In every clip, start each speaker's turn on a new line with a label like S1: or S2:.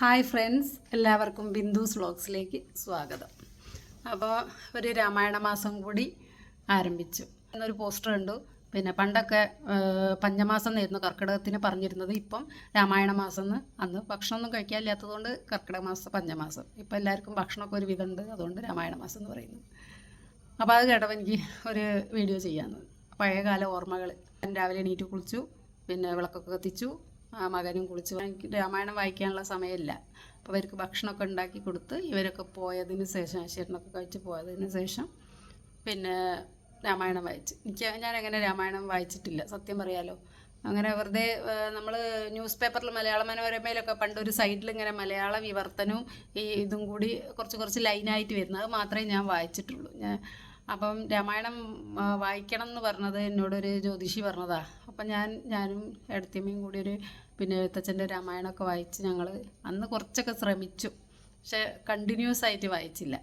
S1: Hi friends എല്ലാവർക്കും ബിന്ദുസ് വ്ളോഗ്സിലേക്ക് സ്വാഗതം. അപ്പോൾ ഒരു രാമായണ മാസം കൂടി ആരംഭിച്ചു. എന്നൊരു പോസ്റ്റർ ഉണ്ട് പിന്നെ പണ്ടൊക്കെ പഞ്ചമാസം എന്നായിരുന്നു കർക്കിടകത്തിന് പറഞ്ഞിരുന്നത്. ഇപ്പം രാമായണ മാസം എന്ന്. അന്ന് ഭക്ഷണമൊന്നും കഴിക്കാനില്ലാത്തതുകൊണ്ട് കർക്കിടക മാസം പഞ്ചമാസം. ഇപ്പം എല്ലാവർക്കും ഭക്ഷണമൊക്കെ ഒരു വിധമുണ്ട്. അതുകൊണ്ട് രാമായണ മാസം എന്ന് പറയുന്നത് അപ്പോൾ അത് കേട്ടപ്പോൾ എനിക്ക് ഒരു വീഡിയോ ചെയ്യാമെന്ന്. പഴയകാല ഓർമ്മകൾ. രാവിലെ എണീറ്റ് കുളിച്ചു പിന്നെ വിളക്കൊക്കെ കത്തിച്ചു മകനും കുളിച്ച് രാമായണം വായിക്കാനുള്ള സമയമില്ല. അപ്പോൾ അവർക്ക് ഭക്ഷണമൊക്കെ ഉണ്ടാക്കി കൊടുത്ത് ഇവരൊക്കെ പോയതിന് ശേഷം ചേട്ടനൊക്കെ കഴിച്ച് പോയതിന് ശേഷം പിന്നെ രാമായണം വായിച്ച്. എനിക്ക് ഞാൻ അങ്ങനെ രാമായണം വായിച്ചിട്ടില്ല സത്യം പറയാലോ. അങ്ങനെ വെറുതെ നമ്മൾ ന്യൂസ് പേപ്പറിൽ മലയാള മനോരമയിലൊക്കെ പണ്ട് ഒരു സൈഡിൽ ഇങ്ങനെ മലയാള വിവർത്തനവും ഈ ഇതും കൂടി കുറച്ച് കുറച്ച് ലൈനായിട്ട് വരുന്നത് മാത്രമേ ഞാൻ വായിച്ചിട്ടുള്ളൂ. ഞാൻ അപ്പം രാമായണം വായിക്കണം എന്ന് പറഞ്ഞത് എന്നോടൊരു ജ്യോതിഷി പറഞ്ഞതാ. അപ്പം ഞാൻ ഞാനും എടുത്തിയമ്മയും കൂടി ഒരു പിന്നെ എഴുത്തച്ഛന്റെ രാമായണമൊക്കെ വായിച്ച് ഞങ്ങൾ അന്ന് കുറച്ചൊക്കെ ശ്രമിച്ചു. പക്ഷെ കണ്ടിന്യൂസ് ആയിട്ട് വായിച്ചില്ല.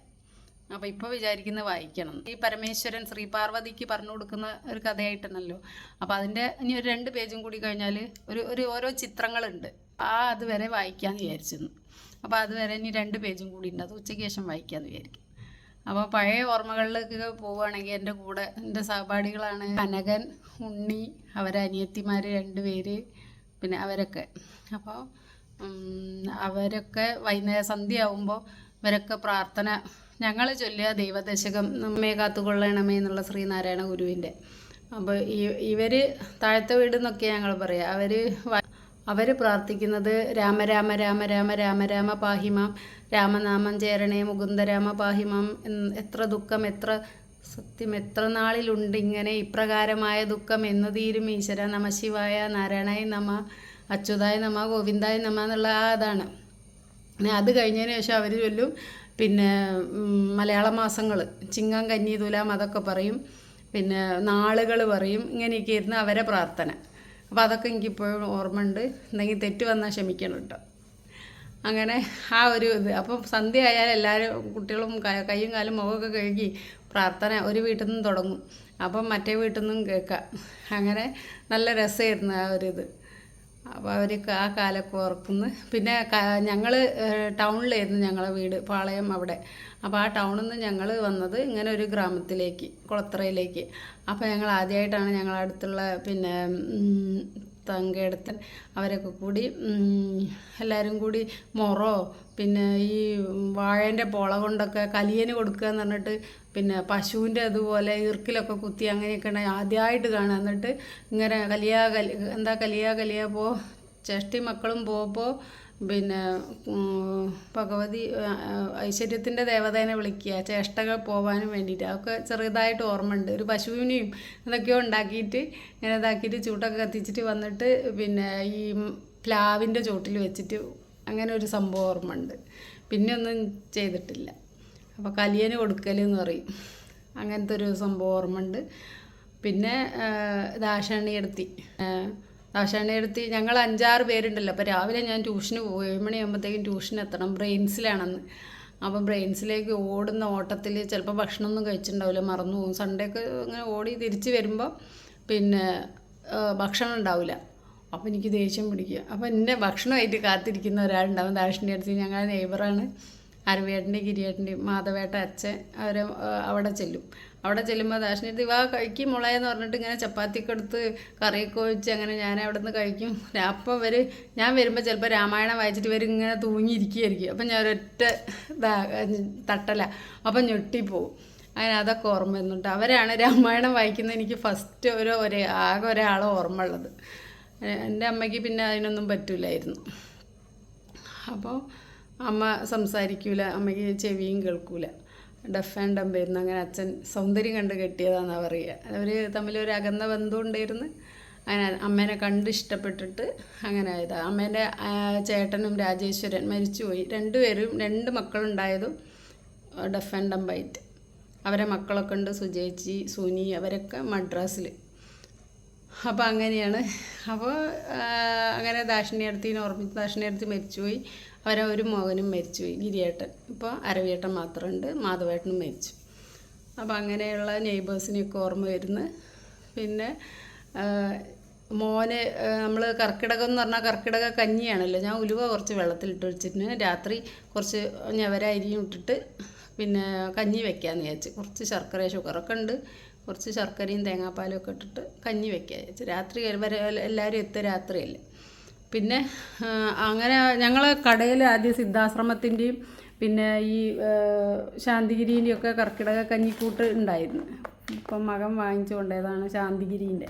S1: അപ്പോൾ ഇപ്പോൾ വിചാരിക്കുന്നത് വായിക്കണം. ഈ പരമേശ്വരൻ ശ്രീ പാർവതിക്ക് പറഞ്ഞു കൊടുക്കുന്ന ഒരു കഥയായിട്ടാണല്ലോ അപ്പോൾ അതിന്റെ ഇനി ഒരു രണ്ട് പേജും കൂടി കഴിഞ്ഞാൽ ഒരു ഒരു ഓരോ ചിത്രങ്ങളുണ്ട്. ആ അതുവരെ വായിക്കാമെന്ന് വിചാരിച്ചിരുന്നു. അപ്പോൾ അതുവരെ ഇനി രണ്ട് പേജും കൂടി ഉണ്ട്. അത് ഉച്ചയ്ക്ക് ശേഷം വായിക്കാമെന്ന് വിചാരിക്കും അപ്പോൾ പഴയ ഓർമ്മകളിലേക്ക് പോവുകയാണെങ്കിൽ എന്റെ കൂടെ എന്റെ സഹപാഠികളാണ് കനകൻ ഉണ്ണി അവരെ അനിയത്തിമാർ രണ്ടുപേര് പിന്നെ അവരൊക്കെ. അപ്പോൾ അവരൊക്കെ വൈകുന്നേരം സന്ധ്യയാവുമ്പോൾ ഇവരൊക്കെ പ്രാർത്ഥന ഞങ്ങൾ ചൊല്ലിയ ദൈവദശകം നമ്മെ കാത്തുകൊള്ളണമേ എന്നുള്ള ശ്രീനാരായണ ഗുരുവിന്റെ. അപ്പോൾ ഇവർ താഴത്തെ വീട് എന്നൊക്കെ ഞങ്ങൾ പറയുക അവർ അവർ പ്രാർത്ഥിക്കുന്നത് രാമ രാമ രാമ രാമ രാമ രാമ പാഹിമാം രാമനാമം ചേരണേ മുകുന്ദരാമ പാഹിമാം എത്ര ദുഃഖം എത്ര സത്യം എത്ര നാളിലുണ്ട് ഇങ്ങനെ ഇപ്രകാരമായ ദുഃഖം എന്ന് തീരും ഈശ്വര നമ ശിവായ നാരായണായ നമ അച്യുതായ നമ ഗോവിന്ദായ നമ എന്നുള്ള ആ അതാണ് പിന്നെ അത് കഴിഞ്ഞതിന് ശേഷം അവർ ചൊല്ലും പിന്നെ മലയാള മാസങ്ങൾ ചിങ്ങം കന്നി തുലാം അതൊക്കെ പറയും. പിന്നെ നാളുകൾ പറയും. ഇങ്ങനെയൊക്കെ ഇരുന്ന് അവരെ പ്രാർത്ഥന. അപ്പോൾ അതൊക്കെ എനിക്കിപ്പോഴും ഓർമ്മ ഉണ്ട് എന്തെങ്കിലും തെറ്റ് വന്നാൽ ക്ഷമിക്കണം കേട്ടോ അങ്ങനെ ആ ഒരു ഇത്. അപ്പം സന്ധ്യ ആയാൽ എല്ലാവരും കുട്ടികളും കൈയും കാലും മുഖമൊക്കെ കഴുകി പ്രാർത്ഥന ഒരു വീട്ടിൽ നിന്നും തുടങ്ങും. അപ്പം മറ്റേ വീട്ടിൽ നിന്നും കേൾക്കാം. അങ്ങനെ നല്ല രസമായിരുന്നു ആ ഒരു ഇത്. അപ്പോൾ അവർ ആ കാലൊക്കെ ഓർക്കുന്നു. പിന്നെ ഞങ്ങൾ ടൗണിലായിരുന്നു ഞങ്ങളെ വീട് പാളയം അവിടെ. അപ്പോൾ ആ ടൗണിൽ നിന്ന് ഞങ്ങൾ വന്നത് ഇങ്ങനെ ഒരു ഗ്രാമത്തിലേക്ക് കുളത്തറയിലേക്ക്. അപ്പോൾ ഞങ്ങൾ ആദ്യമായിട്ടാണ് ഞങ്ങളുടെ അടുത്തുള്ള പിന്നെ തങ്കയെടുത്തൻ അവരൊക്കെ കൂടി എല്ലാവരും കൂടി മൊറോ പിന്നെ ഈ വാഴേന്റെ പോള കൊണ്ടൊക്കെ കലിയന് കൊടുക്കുക എന്ന് പറഞ്ഞിട്ട് പിന്നെ പശുവിന്റെ അതുപോലെ ഈർക്കിലൊക്കെ കുത്തി അങ്ങനെയൊക്കെയാണ് ആദ്യമായിട്ട് കാണുക. എന്നിട്ട് ഇങ്ങനെ കലിയാ കലി എന്താ കലിയാ കലിയാ പോ ചേഷ്ടി മക്കളും പോപ്പോൾ പിന്നെ ഭഗവതി ഐശ്വര്യത്തിന്റെ ദേവതേനെ വിളിക്കുക ചേഷ്ടകൾ പോകാനും വേണ്ടിയിട്ട്. അതൊക്കെ ചെറുതായിട്ട് ഓർമ്മയുണ്ട്. ഒരു പശുവിനെയും ഇതൊക്കെയോ ഉണ്ടാക്കിയിട്ട് ഇങ്ങനെ ഇതാക്കിയിട്ട് ചൂട്ടൊക്കെ കത്തിച്ചിട്ട് വന്നിട്ട് പിന്നെ ഈ പ്ലാവിന്റെ ചുവട്ടിൽ വെച്ചിട്ട് അങ്ങനെ ഒരു സംഭവം ഓർമ്മയുണ്ട്. പിന്നെ ഒന്നും ചെയ്തിട്ടില്ല. അപ്പോൾ കലിയന് കൊടുക്കൽ എന്ന് പറയും. അങ്ങനത്തെ ഒരു സംഭവം ഓർമ്മയുണ്ട്. പിന്നെ ദാശണ്ണി എടുത്തി ഞങ്ങൾ അഞ്ചാറ് പേരുണ്ടല്ലോ. അപ്പോൾ രാവിലെ ഞാൻ ട്യൂഷന് പോകും ഏഴ് മണിയാകുമ്പോഴത്തേക്കും ട്യൂഷൻ എത്തണം. ബ്രെയിൻസിലാണെന്ന്. അപ്പം ബ്രെയിൻസിലേക്ക് ഓടുന്ന ഓട്ടത്തിൽ ചിലപ്പോൾ ഭക്ഷണമൊന്നും കഴിച്ചിട്ടുണ്ടാവില്ല മറന്നു പോകും. സൺഡേ ഒക്കെ ഇങ്ങനെ ഓടി തിരിച്ച് വരുമ്പോൾ പിന്നെ ഭക്ഷണം ഉണ്ടാവില്ല. അപ്പോൾ എനിക്ക് ദേഷ്യം പിടിക്കുക. അപ്പോൾ എന്റെ ഭക്ഷണമായിട്ട് കാത്തിരിക്കുന്ന ഒരാളുണ്ടാവും അടുത്ത് ഞങ്ങളുടെ നെയ്ബറാണ് അരവേട്ടന്റെ ഗിരിയേട്ടന്റെയും മാധവേട്ട അച്ഛൻ അവർ അവിടെ ചെല്ലും. അവിടെ ചെല്ലുമ്പോൾ ദാഷിന്റെ ദിവാ കഴിക്കും മുളയെന്ന് പറഞ്ഞിട്ട് ഇങ്ങനെ ചപ്പാത്തിയൊക്കെ എടുത്ത് കറിയൊക്കെ വെച്ച് അങ്ങനെ ഞാൻ അവിടെ നിന്ന് കഴിക്കും. അപ്പം ഇവർ ഞാൻ വരുമ്പോൾ ചിലപ്പോൾ രാമായണം വായിച്ചിട്ട് ഇവർ ഇങ്ങനെ തൂങ്ങിയിരിക്കുകയായിരിക്കും അപ്പം ഞാൻ ഒരൊറ്റ തട്ടല. അപ്പം ഞെട്ടിപ്പോവും. അങ്ങനെ അതൊക്കെ ഓർമ്മ വരുന്നുണ്ട്. അവരാണ് രാമായണം വായിക്കുന്നത് എനിക്ക് ഫസ്റ്റ് ഒരു ഒരേ ആകെ ഒരാളെ ഓർമ്മ ഉള്ളത്. എന്റെ അമ്മയ്ക്ക് പിന്നെ അതിനൊന്നും പറ്റില്ലായിരുന്നു അപ്പോൾ അമ്മ സംസാരിക്കൂല അമ്മയ്ക്ക് ചെവിയും കേൾക്കൂല. ഡഫ് ആൻഡ് ഡംബ് അങ്ങനെ അച്ഛൻ സൗന്ദര്യം കണ്ട് കെട്ടിയതാണെന്നാണ് പറയുക. അവർ തമ്മിൽ ഒരു അകന്ന ബന്ധം ഉണ്ടായിരുന്നു. അങ്ങനെ അമ്മേനെ കണ്ട് ഇഷ്ടപ്പെട്ടിട്ട് അങ്ങനെ ആയതാണ് അമ്മേന്റെ ചേട്ടനും രാജേശ്വരൻ മരിച്ചുപോയി. രണ്ടുപേരും രണ്ട് മക്കളുണ്ടായതും ഡഫ് ആൻഡ് ഡംബായിട്ട് അവരെ മക്കളൊക്കെ ഉണ്ട് സുജേച്ചി സുനി അവരൊക്കെ മദ്രാസിൽ അപ്പോൾ അങ്ങനെയാണ്. അപ്പോൾ അങ്ങനെ ദാക്ഷിണിയടുത്തിനെ ഓർമ്മിച്ച് ദാക്ഷിണിയടുത്ത് മരിച്ചുപോയി. അവരെ ഒരു മരിച്ചു. മരിച്ചുപോയി ഗിരിയേട്ടൻ. ഇപ്പോൾ അരവിയേട്ടൻ മാത്രമുണ്ട്. മാധവേട്ടനും മരിച്ചു. അപ്പോൾ അങ്ങനെയുള്ള നെയ്ബേഴ്സിനെയൊക്കെ ഓർമ്മ വരുന്നു. പിന്നെ മോന് നമ്മൾ കർക്കിടകം എന്ന് പറഞ്ഞാൽ കർക്കിടക കഞ്ഞിയാണല്ലോ. ഞാൻ ഉലുവ കുറച്ച് വെള്ളത്തിലിട്ട് വെച്ചിട്ട് രാത്രി കുറച്ച് ഞവര അരിയും ഇട്ടിട്ട് പിന്നെ കഞ്ഞി വെക്കാമെന്ന് വിചാരിച്ചു. കുറച്ച് ശർക്കര ഷുഗറൊക്കെ ഉണ്ട്. കുറച്ച് ശർക്കരയും തേങ്ങാപ്പാലും ഒക്കെ ഇട്ടിട്ട് കഞ്ഞി വെക്കാമെന്ന് വിചാരിച്ചു. രാത്രി വരെ എല്ലാവരും എത്തുക രാത്രിയല്ലേ. പിന്നെ അങ്ങനെ ഞങ്ങൾ കടയിൽ ആദ്യം സിദ്ധാശ്രമത്തിന്റെയും പിന്നെ ഈ ശാന്തിഗിരീന്റെയും ഒക്കെ കർക്കിടക കഞ്ഞിക്കൂട്ട് ഉണ്ടായിരുന്നു. ഇപ്പം മകൻ വാങ്ങിച്ചു കൊണ്ടേതാണ് ശാന്തിഗിരീന്റെ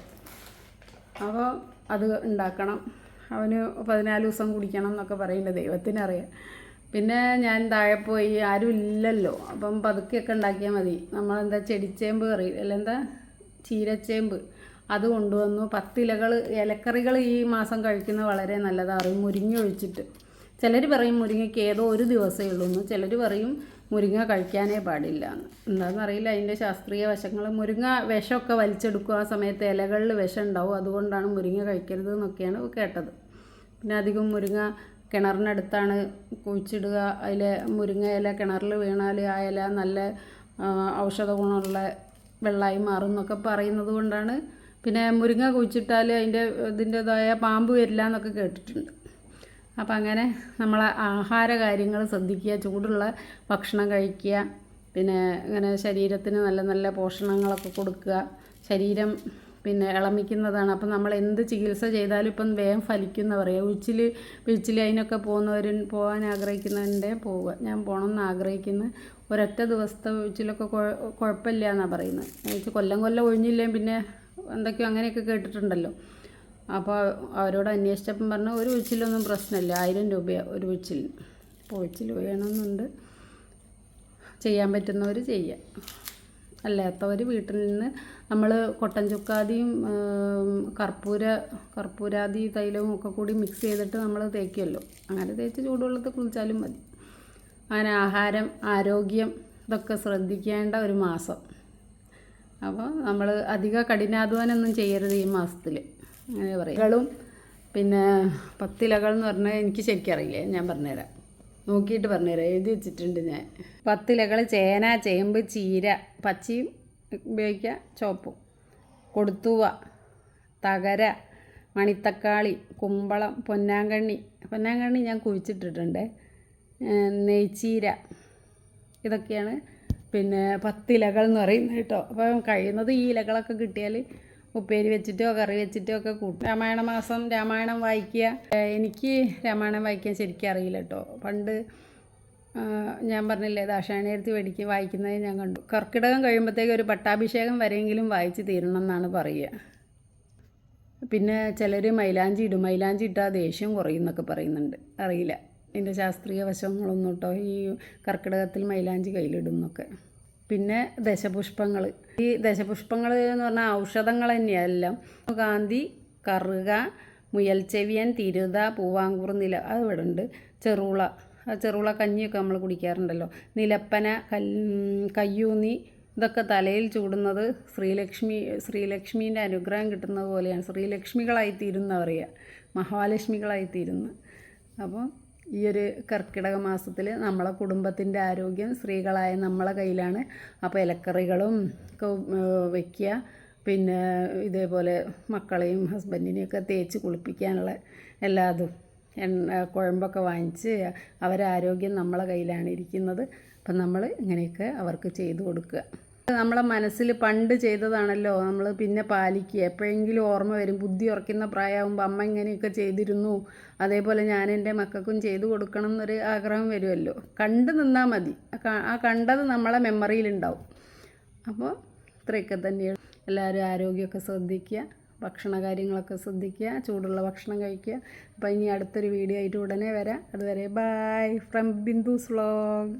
S1: അപ്പോൾ അത് ഉണ്ടാക്കണം. അവന് പതിനാല് ദിവസം കുടിക്കണം എന്നൊക്കെ പറയുന്നത് ദൈവത്തിനറിയാം പിന്നെ ഞാൻ താഴെ പോയി ആരും ഇല്ലല്ലോ. അപ്പം പതുക്കെയൊക്കെ ഉണ്ടാക്കിയാൽ മതി. നമ്മളെന്താ ചെടിച്ചേമ്പ് കറി അല്ല എന്താ ചീരച്ചേമ്പ്. അത് കൊണ്ടുവന്നു. പത്തിലകൾ ഇലക്കറികൾ ഈ മാസം കഴിക്കുന്നത് വളരെ നല്ലതാണ് മുരിങ്ങ ഒഴിച്ചിട്ട് ചിലർ പറയും മുരിങ്ങയ്ക്ക് ഏതോ ഒരു ദിവസമേ ഉള്ളൂ എന്ന് ചിലർ പറയും മുരിങ്ങ കഴിക്കാനേ പാടില്ല എന്ന്. എന്താണെന്നറിയില്ല അതിന്റെ ശാസ്ത്രീയ വശങ്ങൾ. മുരിങ്ങ വിഷമൊക്കെ വലിച്ചെടുക്കും. ആ സമയത്ത് ഇലകളിൽ വിഷം ഉണ്ടാവും. അതുകൊണ്ടാണ് മുരിങ്ങ കഴിക്കരുത് എന്നൊക്കെയാണ് കേട്ടത്. പിന്നെ അധികം മുരിങ്ങ കിണറിനടുത്താണ് കുഴിച്ചിടുക. അതിലെ മുരിങ്ങ ഇല കിണറിൽ വീണാൽ ആ ഇല നല്ല ഔഷധ ഗുണമുള്ള വെള്ളമായി മാറും എന്നൊക്കെ പറയുന്നത് കൊണ്ടാണ് പിന്നെ മുരിങ്ങ കുഴിച്ചിട്ടാൽ അതിന്റെ ഇതിന്റെതായ പാമ്പ് വരില്ല എന്നൊക്കെ കേട്ടിട്ടുണ്ട്. അപ്പം അങ്ങനെ നമ്മൾ ആഹാര കാര്യങ്ങൾ ശ്രദ്ധിക്കുക ചൂടുള്ള ഭക്ഷണം കഴിക്കുക പിന്നെ ഇങ്ങനെ ശരീരത്തിന് നല്ല നല്ല പോഷണങ്ങളൊക്കെ കൊടുക്കുക. ശരീരം പിന്നെ ഇളമിക്കുന്നതാണ്. അപ്പം നമ്മൾ എന്ത് ചികിത്സ ചെയ്താലും ഇപ്പം വേഗം ഫലിക്കുന്ന പറയുക. ഉച്ചിൽ പിഴിച്ചിൽ അതിനൊക്കെ പോകുന്നവർ പോകാൻ ആഗ്രഹിക്കുന്നതിന്റെ പോവുക. ഞാൻ പോകണമെന്ന് ആഗ്രഹിക്കുന്ന ഒരൊറ്റ ദിവസത്തെ ഉച്ചിലൊക്കെ കുഴ- കുഴപ്പമില്ല എന്നാണ് പറയുന്നത്. കൊല്ലം കൊല്ലം ഒഴിഞ്ഞില്ലേ പിന്നെ എന്തൊക്കെയോ അങ്ങനെയൊക്കെ കേട്ടിട്ടുണ്ടല്ലോ. അപ്പോൾ അവരോട് അന്വേഷിച്ചപ്പം പറഞ്ഞു ഒരു ഉച്ചിലൊന്നും പ്രശ്നമില്ല ആയിരം രൂപയാണ് ഒരു ഉച്ചിലിന് അപ്പോൾ ഉച്ചിൽ വേണമെന്നുണ്ട്. ചെയ്യാൻ പറ്റുന്നവർ ചെയ്യാം. അല്ലാത്തവർ വീട്ടിൽ നിന്ന് നമ്മൾ കൊട്ടൻ ചുക്കാദിയും കർപ്പൂര കർപ്പൂരാദി തൈലവും ഒക്കെ കൂടി മിക്സ് ചെയ്തിട്ട് നമ്മൾ തേക്കുമല്ലോ അങ്ങനെ തേച്ച് ചൂടുവെള്ളത്തിൽ കുളിച്ചാലും മതി. അങ്ങനെ ആഹാരം ആരോഗ്യം ഇതൊക്കെ ശ്രദ്ധിക്കേണ്ട ഒരു മാസം. അപ്പോൾ നമ്മൾ അധിക കഠിനാധ്വാനമൊന്നും ചെയ്യരുത് ഈ മാസത്തിൽ അങ്ങനെ പറയും. പിന്നെ പത്തിലകൾ എന്ന് പറഞ്ഞാൽ എനിക്ക് ശരിക്കും അറിയില്ല. ഞാൻ പറഞ്ഞുതരാം. നോക്കിയിട്ട് പറഞ്ഞുതരാം. എഴുതി വെച്ചിട്ടുണ്ട് ഞാൻ. പത്തിലകൾ ചേന ചേമ്പ് ചീര പച്ചയും ഉപയോഗിക്കുക. ചുവപ്പും. കൊടുത്തുവ തകര മണിത്തക്കാളി കുമ്പളം പൊന്നാങ്കണ്ണി. പൊന്നാങ്കണ്ണി ഞാൻ കുഴിച്ചിട്ടിട്ടുണ്ട്. നെയ്ച്ചീര. ഇതൊക്കെയാണ് പിന്നെ പത്തിലകൾ എന്ന് പറയുന്നത് കേട്ടോ. അപ്പം കഴിയുന്നത് ഈ ഇലകളൊക്കെ കിട്ടിയാൽ ഉപ്പേരി വെച്ചിട്ടോ കറി വെച്ചിട്ടോ ഒക്കെ കൂട്ടും. രാമായണ മാസം രാമായണം വായിക്കുക. എനിക്ക് രാമായണം വായിക്കാൻ ശരിക്കും അറിയില്ല കേട്ടോ. പണ്ട് ഞാൻ പറഞ്ഞില്ലേ ദാക്ഷായണിയടുത്ത് വേടിക്ക് വായിക്കുന്നത് ഞാൻ കണ്ടു. കർക്കിടകം കഴിയുമ്പോഴത്തേക്ക് ഒരു പട്ടാഭിഷേകം വരെയെങ്കിലും വായിച്ച് തീരണം എന്നാണ് പറയുക. പിന്നെ ചിലർ മൈലാഞ്ചി ഇടും. മൈലാഞ്ചി ഇട്ടാൽ ദേഷ്യം കുറയും എന്നൊക്കെ പറയുന്നുണ്ട്. അറിയില്ല. ഇതിന്റെ ശാസ്ത്രീയ വശങ്ങളൊന്നും കേട്ടോ ഈ കർക്കിടകത്തിൽ മൈലാഞ്ചി കയ്യിലിടുന്നൊക്കെ. പിന്നെ ദശപുഷ്പങ്ങൾ. ഈ ദശപുഷ്പങ്ങൾ എന്ന് പറഞ്ഞാൽ ഔഷധങ്ങൾ തന്നെയെല്ലാം കാന്തി കറുക മുയൽച്ചെവിയൻ തിരുത പൂവാങ്കൂർ നില. അത് ഇവിടെ ഉണ്ട്. ചെറുള. ചെറുള കഞ്ഞിയൊക്കെ നമ്മൾ കുടിക്കാറുണ്ടല്ലോ. നിലപ്പന കൽ കയ്യൂന്നി ഇതൊക്കെ തലയിൽ ചൂടുന്നത് ശ്രീലക്ഷ്മി ശ്രീലക്ഷ്മീന്റെ അനുഗ്രഹം കിട്ടുന്നത് പോലെയാണ്. ശ്രീലക്ഷ്മികളായി മഹാലക്ഷ്മികളായിത്തീരുന്നു പറയുക മഹാലക്ഷ്മികളായി തീരുന്നു അപ്പോൾ ഈ ഒരു കർക്കിടക മാസത്തിൽ നമ്മളെ കുടുംബത്തിന്റെ ആരോഗ്യം സ്ത്രീകളായ നമ്മളെ കയ്യിലാണ്. അപ്പോൾ ഇലക്കറികളും ഒക്കെ വയ്ക്കുക പിന്നെ ഇതേപോലെ മക്കളെയും ഹസ്ബൻഡിനെയൊക്കെ തേച്ച് കുളിപ്പിക്കാനുള്ള എല്ലാതും എണ്ണ കുഴമ്പൊക്കെ വാങ്ങിച്ച് അവരാരോഗ്യം നമ്മളെ കയ്യിലാണ് ഇരിക്കുന്നത്. അപ്പം നമ്മൾ ഇങ്ങനെയൊക്കെ അവർക്ക് ചെയ്തു കൊടുക്കുക. നമ്മളെ മനസ്സിൽ പണ്ട് ചെയ്തതാണല്ലോ നമ്മൾ പിന്നെ പാലിക്കുക. എപ്പോഴെങ്കിലും ഓർമ്മ വരും. ബുദ്ധി ഉറക്കുന്ന പ്രായമാകുമ്പോൾ അമ്മ ഇങ്ങനെയൊക്കെ ചെയ്തിരുന്നു. അതേപോലെ ഞാൻ എന്റെ മക്കൾക്കും ചെയ്തു കൊടുക്കണം എന്നൊരു ആഗ്രഹം വരുമല്ലോ. കണ്ടു നിന്നാൽ മതി. ആ കണ്ടത് നമ്മളെ മെമ്മറിയിലുണ്ടാവും അപ്പോൾ ഇത്രയൊക്കെ തന്നെയാണ്. എല്ലാവരും ആരോഗ്യമൊക്കെ ശ്രദ്ധിക്കുക. ഭക്ഷണ കാര്യങ്ങളൊക്കെ ശ്രദ്ധിക്കുക. ചൂടുള്ള ഭക്ഷണം കഴിക്കുക. അപ്പോൾ ഇനി അടുത്തൊരു വീഡിയോ ആയിട്ട് ഉടനെ വരാം. അതുവരെ ബായ് ഫ്രം ബിന്ദുസ് വ്ളോഗ്